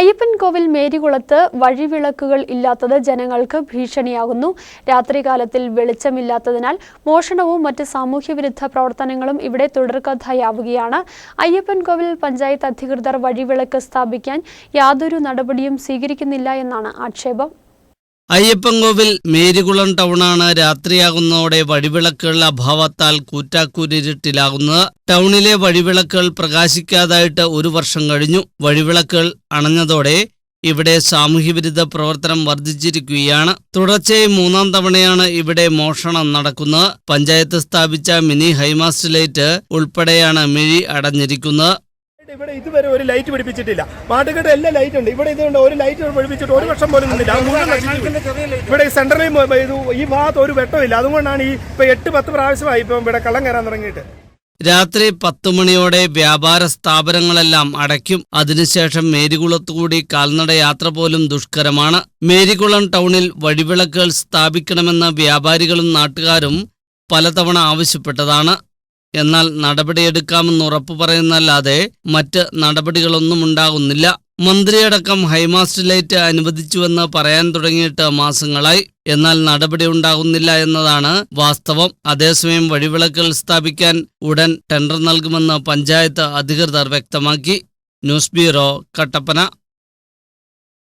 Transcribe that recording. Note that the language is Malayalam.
അയ്യപ്പൻ കോവിൽ മേരികുളത്ത് വഴിവിളക്കുകൾ ഇല്ലാത്തത് ജനങ്ങൾക്ക് ഭീഷണിയാകുന്നു. രാത്രികാലത്തിൽ വെളിച്ചമില്ലാത്തതിനാൽ മോഷണവും മറ്റ് സാമൂഹ്യവിരുദ്ധ പ്രവർത്തനങ്ങളും ഇവിടെ തുടർക്കഥയാവുകയാണ്. അയ്യപ്പൻ കോവിൽ പഞ്ചായത്ത് അധികൃതർ വഴിവിളക്ക് സ്ഥാപിക്കാൻ യാതൊരു നടപടിയും സ്വീകരിക്കുന്നില്ല എന്നാണ് ആക്ഷേപം. അയ്യപ്പൻകോവിൽ മേരികുളം ടൗണാണ് രാത്രിയാകുന്നതോടെ വഴിവിളക്കുകളുടെ അഭാവത്താൽ കൂറ്റാക്കൂരിരുട്ടിലാകുന്നത്. ടൗണിലെ വഴിവിളക്കുകൾ പ്രകാശിക്കാതായിട്ട് ഒരു വർഷം കഴിഞ്ഞു. വഴിവിളക്കുകൾ അണഞ്ഞതോടെ ഇവിടെ സാമൂഹ്യവിരുദ്ധ പ്രവർത്തനം വർദ്ധിച്ചിരിക്കുകയാണ്. തുടർച്ചയായി മൂന്നാം തവണയാണ് ഇവിടെ മോഷണം നടക്കുന്നത്. പഞ്ചായത്ത് സ്ഥാപിച്ച മിനി ഹൈമാസ്റ്റ് ലൈറ്റ് ഉൾപ്പെടെയാണ് മിഴി അടഞ്ഞിരിക്കുന്നത്. ഇവിടെ ഇതുവരെ ഒരു ലൈറ്റ് പിടിപ്പിച്ചിട്ടില്ല. പാട്ടുകെട്ട് എല്ലാ ലൈറ്റ് ഉണ്ട്. ഇവിടെ ഇതുകൊണ്ട് ഒരു ലൈറ്റ് പിടിപ്പിച്ചിട്ട് ഒരു വർഷം പോലും നിന്നില്ല. ഇവിടെ ഈ സെന്ററിൽ ഈ ഭാഗത്ത് ഒരു വെട്ടമില്ല. അതുകൊണ്ടാണ് ഈ ഇപ്പൊ എട്ട് പത്ത് പ്രാവശ്യമായി ഇപ്പം ഇവിടെ കള്ളം കയറാൻ തുടങ്ങിയിട്ട്. രാത്രി പത്തു മണിയോടെ വ്യാപാര സ്ഥാപനങ്ങളെല്ലാം അടയ്ക്കും. അതിനുശേഷം മേരികുളത്തുകൂടി കാൽനട യാത്ര പോലും ദുഷ്കരമാണ്. മേരികുളം ടൗണിൽ വഴിവിളക്കുകൾ സ്ഥാപിക്കണമെന്ന് വ്യാപാരികളും നാട്ടുകാരും പലതവണ ആവശ്യപ്പെട്ടതാണ്. എന്നാൽ നടപടിയെടുക്കാമെന്ന് ഉറപ്പു പറയുന്നല്ലാതെ മറ്റ് നടപടികളൊന്നും ഉണ്ടാകുന്നില്ല. മന്ത്രിയടക്കം ഹൈമാസ്റ്റ് ലൈറ്റ് അനുവദിച്ചുവെന്ന് പറയാൻ തുടങ്ങിയിട്ട് മാസങ്ങളായി. എന്നാൽ നടപടി ഉണ്ടാകുന്നില്ല എന്നതാണ് വാസ്തവം. അതേസമയം വഴിവിളക്കുകൾ സ്ഥാപിക്കാൻ ഉടൻ ടെൻഡർ നൽകുമെന്ന് പഞ്ചായത്ത് അധികൃതർ വ്യക്തമാക്കി. News bureau Kattappana.